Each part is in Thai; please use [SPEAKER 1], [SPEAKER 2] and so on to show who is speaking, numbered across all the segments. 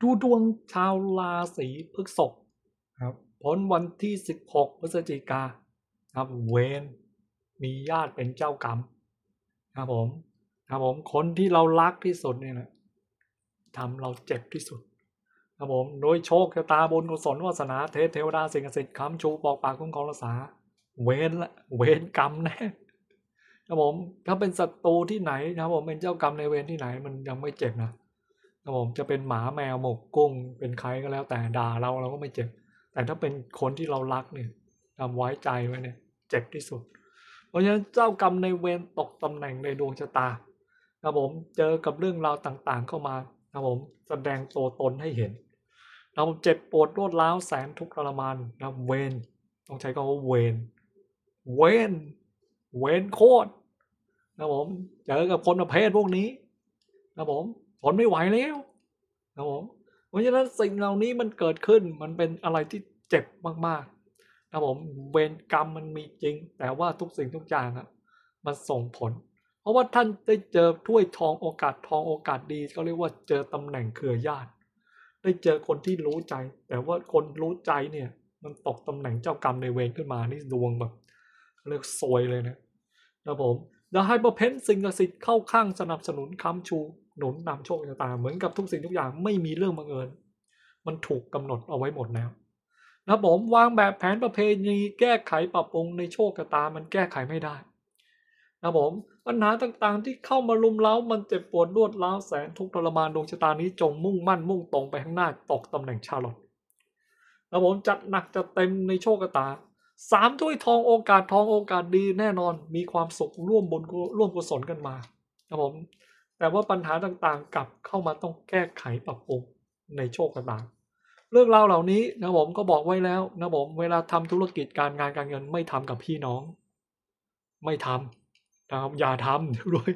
[SPEAKER 1] ดูดวงชาวราศีพฤษภครับผลวันที่ 16 พฤศจิกาครับเวนมีญาติเป็นเจ้ากรรมครับผมครับผมคนที่เรารักที่สุดเนี่ยนะทำเราเจ็บที่สุดครับผมโดยโชคชะตาบุญกุศลวาสนาเทพเทวดาสิ่งศักดิ์สิทธิ์ค้ำชูปอกปากคุ้มครองรักษา เวนละเวนกรรมแน่ครับผมถ้าเป็นศัตรูที่ไหนนะครับผมเป็นเจ้ากรรมในายเวรที่ไหนมันยังไม่เจ็บนะ ครับผมจะเป็นหมาแมวหมกกุ้ง เป็นใครก็แล้วแต่ด่าเราเราก็ไม่เจ็บ แต่ถ้าเป็นคนที่เรารักเนี่ยทำไว้ใจไว้เนี่ย เจ็บที่สุด เพราะฉะนั้นเจ้ากรรมในเวรตกตำแหน่งในดวงชะตาครับผมเจอกับเรื่องราวต่างๆ เข้ามาครับผมแสดงตัวตนให้เห็นเราเจ็บปวดรวดร้าวแสนทุกข์ทรมานนะเวรต้องใช้คำว่าเวรเวรเวรโคตรนะผมเจอกับคนประเภทพวกนี้นะผม นไม่ไหวแล้วนะผมเพราะฉะนั้นสิ่งเหล่านี้มันเกิดขึ้นมันเป็นอะไรที่เจ็บมากๆนะผมเวรกรรมมันมีจริง แต่ว่าทุกสิ่งทุกอย่างอะมันส่งผล เพราะว่าท่านได้เจอถ้วยทองโอกาสทองโอกาสดีก็เรียกว่าเจอตำแหน่งเครือญาติ ได้เจอคนที่รู้ใจ แต่ว่าคนรู้ใจเนี่ย มันตกตำแหน่งเจ้ากรรมในเวรขึ้นมานี่ดวงแบบเรียกซวยเลยนะนะผมแล้วให้ประเพ้นสิ่งศักดิ์สิทธิ์เข้าข้างสนับสนุนค้ำชู หนุนนำโชคชะตาเหมือนกับทุกสิ่งทุกอย่างไม่มีเรื่องบังเอิญ มันถูกกำหนดเอาไว้หมดแล้วนะผมวางแบบแผนประเพณีแก้ไขปรับปรุงในโชคชะตามันแก้ไขไม่ได้นะผมปัญหาต่างๆที่เข้ามาลุมเล้ามันเจ็บปวดรวดร้าวแสนทุกข์ทรมานดวงชะตานี้จงมุ่งมั่นมุ่งตรงไปข้างหน้าตกตำแหน่งชาลอตนะผมจัดหนักจัดเต็มในโชคชะตาสามถ้วยทองโอกาสทองโอกาสดีแน่นอนมีความสุขร่วมบุญร่วมกุศลกันมานะผม แต่ว่าปัญหาต่างๆกลับเข้ามาต้องแก้ไขปรับปรุงในโชคชะตาเรื่องราวเหล่านี้นะผมก็บอกไว้แล้วนะผมเวลาทำธุรกิจการงานการเงินไม่ทำกับพี่น้อง ไม่ทำนะครับอย่าทำด้วย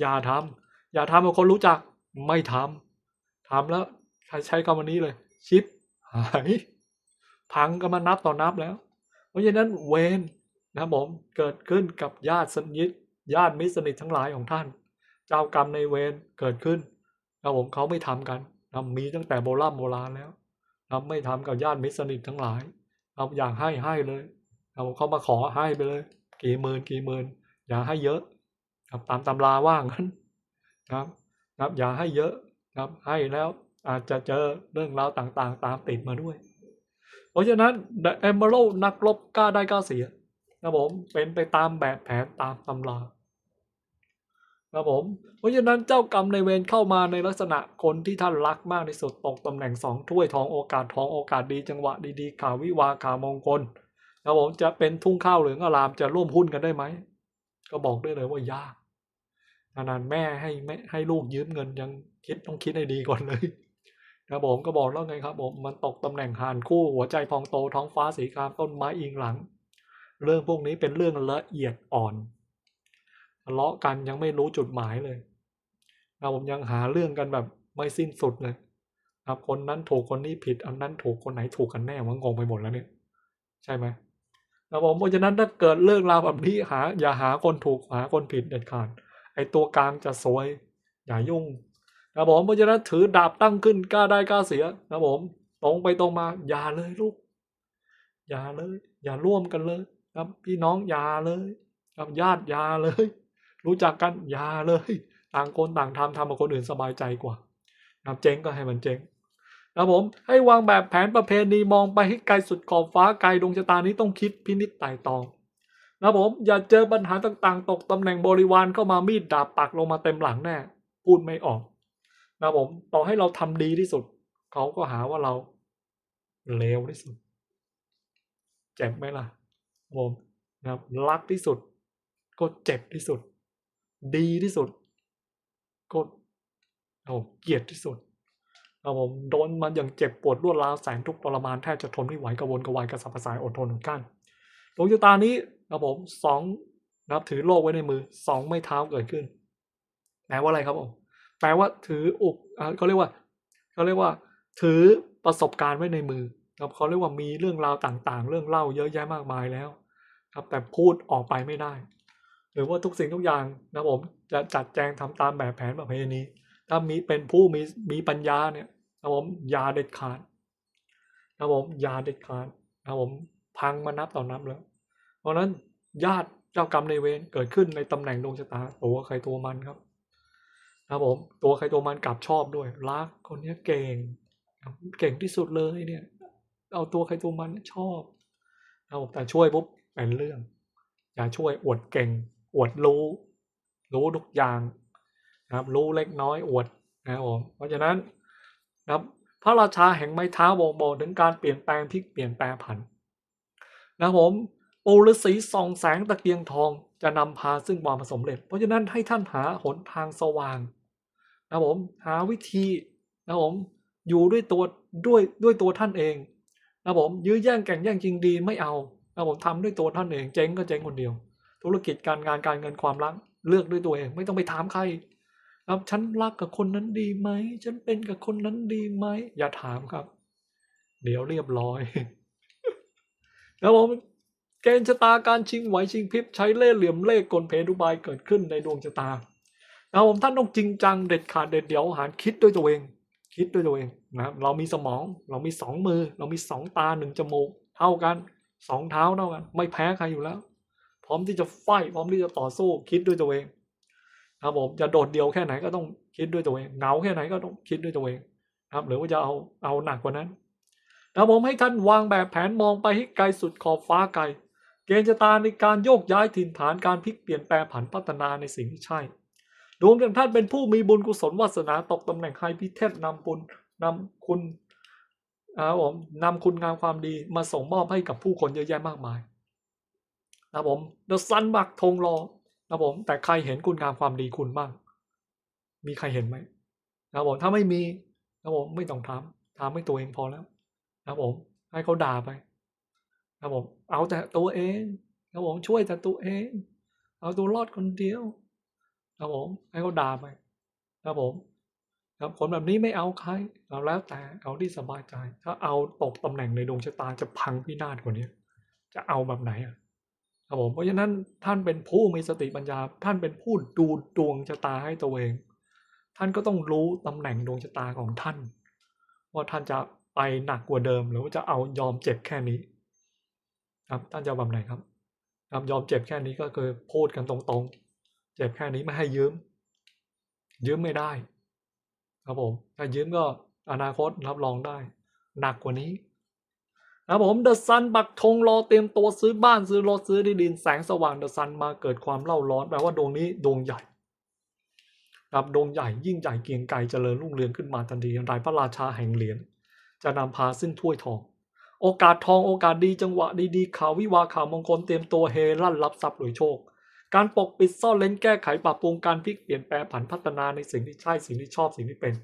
[SPEAKER 1] อย่าทำอย่าทำกับคนรู้จักไม่ทำทำแล้วใช้คำวันนี้เลย ชิปหายพังก็มานับต่อนับแล้ว เพราะฉะนั้นเวนนะครับผมเกิดขึ้นกับญาติสนิทญาติมิตรสนิททั้งหลายของท่าน เจ้ากรรมในเวรเกิดขึ้นนะผมเขาไม่ทำกันนะมีตั้งแต่โบราณโบราณแล้วนะไม่ทำกับญาติมิตรสนิททั้งหลายนะอยากให้ให้เลยนะผมเขามาขอให้ไปเลย กี่หมื่นกี่หมื่นอย่าให้เยอะครับตามตำราว่างั้นครับครับอย่าให้เยอะครับให้แล้วอาจจะเจอเรื่องราวต่างๆ ตามติดมาด้วย เพราะฉะนั้น The Emerald นักรบกล้าได้กล้าเสียนะผมเป็นไปตามแบบแผนตามตำรา ครับผม เพราะฉะนั้นเจ้ากรรมในเวรเข้ามาในลักษณะคนที่ท่านรักมากที่สุดตกตำแหน่งสองถ้วยทองโอกาสทองโอกาสดีจังหวะดีๆข่าววิวาข่าวมงคลครับผมจะเป็นทุ่งข้าวเหลืองอารามจะร่วมหุ้นกันได้ไหมก็บอกได้เลยว่ายากขนาดแม่ให้แม่ให้ลูกยืมเงินยังคิดต้องคิดให้ดีก่อนเลยครับผมก็บอกแล้วไงครับผมมันตกตำแหน่งหานคู่หัวใจพองโตท้องฟ้าสีครามต้นไม้อิงหลัง เรื่องพวกนี้เป็นเรื่องละเอียดอ่อน ทะเลาะกันยังไม่รู้จุดหมายเลยนะผมยังหาเรื่องกันแบบไม่สิ้นสุดเลยครับคนนั้นถูกคนนี้ผิดอันนั้นถูกคนไหนถูกกันแน่มันงงไปหมดแล้วเนี่ย ใช่ไหมนะผมเพราะฉะนั้นถ้าเกิดเรื่องราวแบบนี้หา อย่าหาคนถูกหาคนผิดเด็ดขาดไอตัวกลางจะซวยอย่ายุ่งนะผมเพราะฉะนั้นถือดาบตั้งขึ้นกล้าได้กล้าเสียนะผมตรงไปตรงมาอย่าเลยลูก อย่าเลย อย่าร่วมกันเลยครับพี่น้องอย่าเลยครับญาติอย่าเลย รู้จักกันอย่าเลยต่างคนต่างทำทำกับคนอื่นสบายใจกว่าครับเจ๊งก็ให้มันเจ๊งนะผมให้วางแบบแผนประเพณีมองไปให้ไกลสุดขอบฟ้าไกลดวงชะตานี้ต้องคิดพินิจไต่ตองนะผมอย่าเจอปัญหาต่างๆ ตกตำแหน่งบริวารเข้ามามีดดาบปักลงมาเต็มหลังแน่ พูดไม่ออกนะผมต่อให้เราทำดีที่สุด เขาก็หาว่าเราเลวที่สุดเจ็บไหมล่ะผมนะครับรักที่สุด ก็เจ็บที่สุด ดีที่สุด ก็โอ้เกลียดที่สุดครับผมโดนมันอย่างเจ็บปวดรวดร้าวแสนทุกข์ทรมานแทบจะทนไม่ไหวกระวนกระวายกระสับกระส่ายอดทนอดกลั้นดวงชะตานี้ครับผมสองนะครับถือโลกไว้ในมือสองไม่เท้าเกิดขึ้นแปลว่าอะไรครับผมแปลว่าถืออุปอ่าเขาเรียกว่าเขาเรียกว่า ถือประสบการณ์ไว้ในมือครับเขาเรียกว่ามีเรื่องราวต่างๆ เรื่องเล่าเยอะแยะมากมายแล้ว ครับแต่พูดออกไปไม่ได้ หรือว่าทุกสิ่งทุกอย่างนะผมจะจัดแจงทำตามแบบแผนประเพณีถ้ามีเป็นผู้มีมีปัญญาเนี่ยครับผมอย่าเด็ดขาดครับผมอย่าเด็ดขาดครับผมพังมานับต่อนับแล้ว เพราะนั้นญาติเจ้ากรรมในเวรเกิดขึ้นในตำแหน่งดวงชะตาตัวใครตัวมันครับครับผมตัวใครตัวมันกลับชอบด้วยรักคนเนี้ยเก่ง เก่งที่สุดเลยเนี่ยเอาตัวใครตัวมันชอบครับผมแต่ช่วยปุ๊บเป็นเรื่อง อย่าช่วยอวดเก่ง อวดรู้ รู้ทุกอย่างนะครับ รู้เล็กน้อยอวดนะครับผมเพราะฉะนั้นนะครับพระราชาแห่งไม้เท้าบอกบอกถึงการเปลี่ยนแปลงพลิกเปลี่ยนแปลงผันนะครับผมปูฤาษีส่องแสงตะเกียงทองจะนำพาซึ่งความสำเร็จ เพราะฉะนั้นให้ท่านหาหนทางสว่างนะครับผมหาวิธีนะครับผมอยู่ด้วยตัวด้วยด้วยตัวท่านเองนะครับผมยื้อแย่งแข่งแย่งจริงดีไม่เอานะครับผมทำด้วยตัวท่านเองเจ๊งก็เจ๊งคนเดียว ธุรกิจการงานการเงินความรักเลือกด้วยตัวเอง ไม่ต้องไปถามใครครับฉันรักกับคนนั้นดีไหม ฉันเป็นกับคนนั้นดีไหม อย่าถามครับ เดี๋ยวเรียบร้อย แล้วผมเกณฑ์ชะตาการชิงไหวชิงพริบใช้เล่ห์เหลี่ยมเล่ห์กลเพดุบายเกิดขึ้นในดวงชะตาแล้วผมท่านต้องจริงจังเด็ดขาดเด็ดเดี่ยวหารคิดด้วยตัวเอง คิดด้วยตัวเองนะครับเรามีสมองเรามีสองมือ เรามีสองตาหนึ่งจมูก เท่ากันสองเท้าเท่ากัน ไม่แพ้ใครอยู่แล้ว ร้อมที่จะไฟพร้อมที่จะต่อสู้คิดด้วยตัวเองครับผมจะโดดเดี่ยวแค่ไหนก็ต้องคิดด้วยตัวเองเหงาแค่ไหนก็ต้องคิดด้วยตัวเองครับหรือว่าจะเอาเอาหนักกว่านั้นแล้วผมให้ท่านวางแบบแผนมองไปให้ไกลสุดขอบฟ้าไกล เกณฑ์ชะตาในการโยกย้ายถิ่นฐานการพลิกเปลี่ยนแปลงผันพัฒนาในสิ่งที่ใช่ดวงของท่านเป็นผู้มีบุญกุศลวาสนาตกตำแหน่งไฮพิเทศนำบุญนำคุณนะครับผมนำคุณงามความดีมาส่งมอบให้กับผู้คนเยอะแยะมากมาย นะผมเดอะซันบักธงรอนะผมแต่ใครเห็นคุณงามความดีคุณบ้าง มีใครเห็นไหมนะผมถ้าไม่มีนะผมไม่ต้องถามถามให้ตัวเองพอแล้วครับผมให้เขาด่าไปครับผมเอาแต่ตัวเองครับผมช่วยแต่ตัวเอง เอาตัวรอดคนเดียวครับผมให้เขาด่าไปครับผมครับคนแบบนี้ไม่เอาใครเอาแล้วแต่เอาที่สบายใจ ถ้าเอาตกตำแหน่งในดวงชะตาจะพังพินาศกว่านี้ จะเอาแบบไหนอะ ครับผมเพราะฉะนั้นท่านเป็นผู้มีสติปัญญา ท่านเป็นผู้ดูดวงชะตาให้ตัวเอง ท่านก็ต้องรู้ตำแหน่งดวงชะตาของท่าน ว่าท่านจะไปหนักกว่าเดิม หรือว่าจะเอายอมเจ็บแค่นี้ ครับท่านจะเอาแบบไหนครับครับยอมเจ็บแค่นี้ก็คือพูดกันตรงๆ เจ็บแค่นี้ไม่ให้ยืม ยืมไม่ได้ ครับผมถ้ายืมก็อนาคตรับรองได้ หนักกว่านี้ ครับผมเดอะซันปักธงรอเตรียมตัวซื้อบ้านซื้อรถซื้อที่ดินแสงสว่างเดอะซันมาเกิดความเล่าร้อนแปลว่าดวงนี้ดวงใหญ่ครับดวงใหญ่ยิ่งใหญ่เกียงไกรเจริญรุ่งเรืองขึ้นมาทันทีรายพระราชาแห่งเหรียญจะนำพาซึ่งถ้วยทอง โอกาสทองโอกาสดีจังหวะดีๆข่าววิวาข่าวมงคลเตรียมตัวเฮลั่นรับทรัพย์รวยโชค การปกปิดซ่อนเล้นแก้ไขปรับปรุงการพลิกเปลี่ยนแปลผันพัฒนาในสิ่งที่ใช่สิ่งที่ชอบสิ่งที่เป็น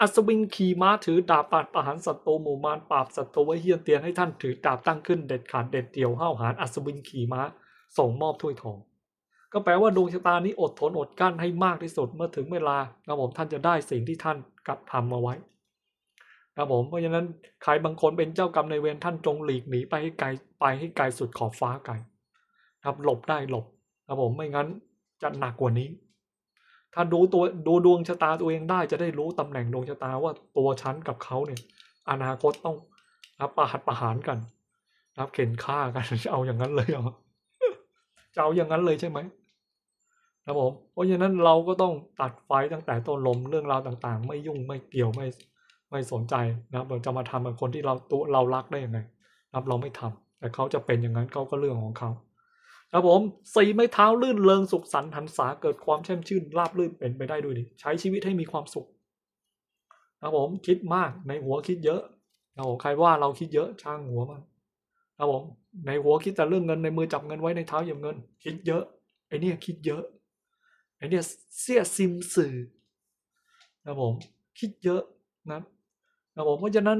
[SPEAKER 1] อัศวินขี่ม้าถือดาบปาดประหารศัตรูหมู่มารปราบศัตรูไว้เฮียนเตียนให้ท่านถือดาบตั้งขึ้นเด็ดขาดเด็ดเดี่ยวห้าวหาญอัศวินขี่ม้าส่งมอบถ้วยทอง ก็แปลว่าดวงชะตานี้อดทนอดกลั้นให้มากที่สุดเมื่อถึงเวลาครับผมท่านจะได้สิ่งที่ท่านกระทำมาไว้ครับผมเพราะฉะนั้นใครบางคนเป็นเจ้ากรรมในเวรท่านจงหลีกหนีไปให้ไกลไปให้ไกลสุดขอบฟ้าไกลครับหลบได้หลบครับผมไม่งั้นจะหนักกว่านี้ ถ้าดูตัวดูดวงชะตาตัวเองได้จะได้รู้ตำแหน่งดวงชะตาว่าตัวฉันกับเขาเนี่ย อนาคตต้องรับประหัตประหารกันรับเข็นฆ่ากันจะเอาอย่างนั้นเลยเหรอจะเอาอย่างนั้นเลยใช่ไหมครับผมเพราะฉะนั้นเราก็ต้องตัดไฟตั้งแต่ต้นลมเรื่องราวต่างๆ ไม่ยุ่งไม่เกี่ยวไม่ไม่สนใจนะเราจะมาทำกับคนที่เราตัวเรารักได้ยังไงนะครับเราไม่ทำแต่เขาจะเป็นอย่างนั้นเขาก็เรื่องของเขา ครับผมสี่ไม้เท้าลื่นเริงสุขสันต์หันษาเกิดความแช่มชื่นราบรื่นเป็นไปได้ด้วยดีใช้ชีวิตให้มีความสุขครับผมคิดมากในหัวคิดเยอะครับผมใครว่าเราคิดเยอะช่างหัวมันครับผมในหัวคิดแต่เรื่องเงินในมือจับเงินไว้ในเท้าเหยียบเงิน คิดเยอะไอเนี่ยคิดเยอะไอเนี่ยเสียซิมสื่อครับผมคิดเยอะนะครับผมเพราะฉะนั้น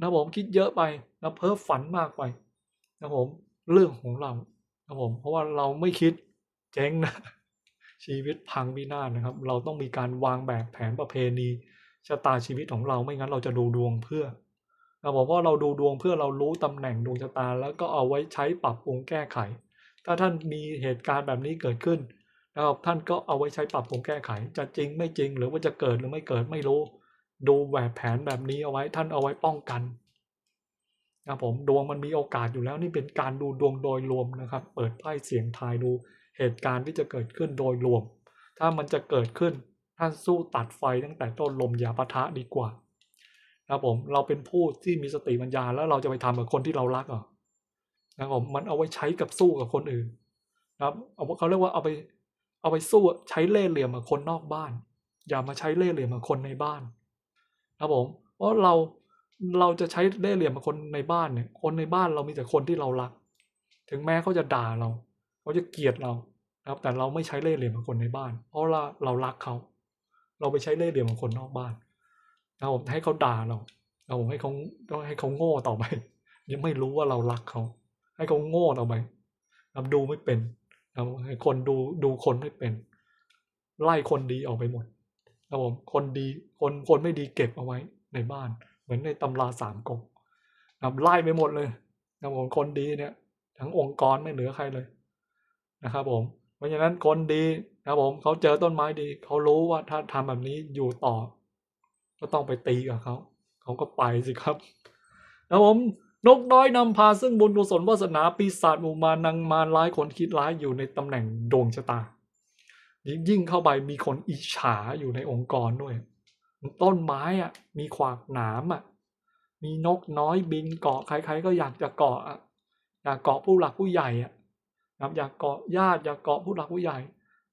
[SPEAKER 1] นะผมคิดเยอะไปนะเพ้อฝันมากไปนะผมเรื่องของเรา ครับผมเพราะว่าเราไม่คิดเจ๊งนะชีวิตพังพินาศนะครับ เราต้องมีการวางแบบแผนประเพณีชะตาชีวิตของเราไม่งั้นเราจะดูดวงเพื่อครับผมเพราะเราดูดวงเพื่อเรารู้ตำแหน่งดวงชะตา แล้วก็เอาไว้ใช้ปรับปรุงแก้ไข ถ้าท่านมีเหตุการณ์แบบนี้เกิดขึ้นนะครับท่านก็เอาไว้ใช้ปรับปรุงแก้ไข จะจริงไม่จริงหรือว่าจะเกิดหรือไม่เกิดไม่รู้ ดูแบบแผนแบบนี้เอาไว้ท่านเอาไว้ป้องกัน นะผมดวงมันมีโอกาสอยู่แล้วนี่เป็นการดูดวงโดยรวมนะครับ เปิดไพ่เสียงทายดูเหตุการณ์ที่จะเกิดขึ้นโดยรวม ถ้ามันจะเกิดขึ้นท่านสู้ตัดไฟตั้งแต่ต้นลมอย่าปะทะดีกว่านะผมเราเป็นผู้ที่มีสติปัญญาแล้วเราจะไปทำกับคนที่เรารักเหรอนะผมมันเอาไว้ใช้กับสู้กับคนอื่นนะครับเอาเขาเรียกว่าเอาไปเอาไปสู้ใช้เล่ห์เหลี่ยมกับคนนอกบ้าน อย่ามาใช้เล่ห์เหลี่ยมกับคนในบ้านนะผมเพราะเรา เราจะใช้เล่เหลี่ยมกับคนในบ้านเนี่ย คนในบ้านเรามีแต่คนที่เรารัก ถึงแม้เขาจะด่าเราเขาจะเกลียดเรานะครับ แต่เราไม่ใช้เล่ห์เหลี่ยมกับคนในบ้าน เพราะเราเรารักเขาเราไปใช้เล่ห์เหลี่ยมคนนอกบ้านนะครับผมให้เขาด่าเราเราให้เขาต้องให้เขาโง่ต่อไป ยังไม่รู้ว่าเรารักเขา ให้เขาโง่ต่อไปนับดูไม่เป็นนะครับให้คนดูดูคนไม่เป็น ไล่คนดีออกไปหมดนะครับผมคนดีคนคนไม่ดีเก็บเอาไว้ในบ้าน เหมือนในตำราสามก๊กนะครับไล่ไปหมดเลยนะผมคนดีเนี่ย ทั้งองค์กรไม่เหลือใครเลยนะครับผมเพราะฉะนั้นคนดีนะครับผมเขาเจอต้นไม้ดีเขารู้ว่าถ้าทำแบบนี้อยู่ต่อ ก็ต้องไปตีกับเขาเขาก็ไปสิครับนะครับผมนกน้อยนำพาซึ่งบุญกุศลวาสนาปีศาจมูมานางมาร้ายคนคิดร้ายอยู่ในตำแหน่งดวงชะตา ยิ่งเข้าไปมีคนอิจฉาอยู่ในองค์กรด้วย ต้นไม้อะ มีขวากหนามอะ มีนกน้อยบินเกาะใครๆก็อยากจะเกาะอะอยากเกาะผู้หลักผู้ใหญ่อะนะอยากเกาะญาติอยากเกาะผู้หลักผู้ใหญ่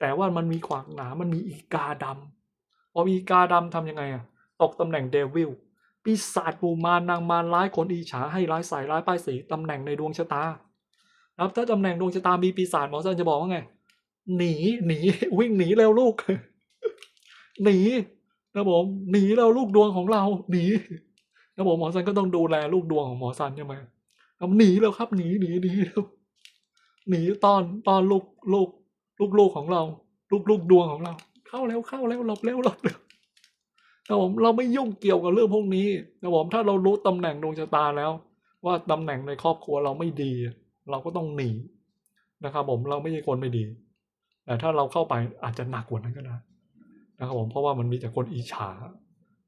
[SPEAKER 1] แต่ว่ามันมีขวากหนามมันมีอีกาดำพอมีอีกาดำทำยังไงอะตกตำแหน่งเดวิลปีศาจปูมารนางมารร้ายคนอิจฉาให้ร้ายใส่ร้ายป้ายสีตำแหน่งในดวงชะตานะครับถ้าตำแหน่งดวงชะตามีปีศาจหมอสันจะบอกว่าไง หนีหนีวิ่งหนีเร็วลูก หนี นะผมหนีแล้วลูกดวงของเราหนีนะผมหมอสันก็ต้องดูแลลูกดวงของหมอสันใช่ไหมครับหนีแล้วครับหนีหนีหนีแล้วหนีตอนตอนลูกลูกลูกลูกของเรา ลูกลูกดวงของเรา เข้าแล้วเข้าแล้วหลบเร็วหลบเร็วนะผมเราไม่ยุ่งเกี่ยวกับเรื่องพวกนี้นะผมถ้าเรารู้ตำแหน่งดวงชะตาแล้ว ว่าตำแหน่งในครอบครัวเราไม่ดี เราก็ต้องหนีนะครับผมเราไม่ใช่คนไม่ดีแต่ถ้าเราเข้าไปอาจจะหนักกว่านั้นก็ได้ นะครับผมเพราะว่ามันมีแต่คนอิจฉา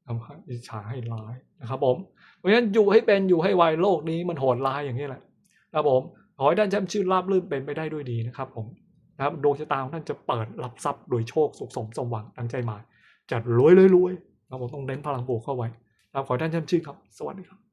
[SPEAKER 1] ทำให้อิจฉาให้ร้ายนะครับผมเพราะฉะนั้นอยู่ให้เป็นอยู่ให้ไวโลกนี้มันโหดร้ายอย่างนี้แหละนะครับผมขอให้ท่านแชมป์ชื่นราบรื่นเป็นไปได้ด้วยดีนะครับผมนะครับดวงชะตาของท่านจะเปิดรับทรัพย์โดยโชคสุขสมสมหวังดังใจหมายจัดรวยเลยรวยเราผมต้องเน้นพลังบวกเข้าไว้ครับขอให้ท่านแชมป์ชื่นครับ สวัสดีครับ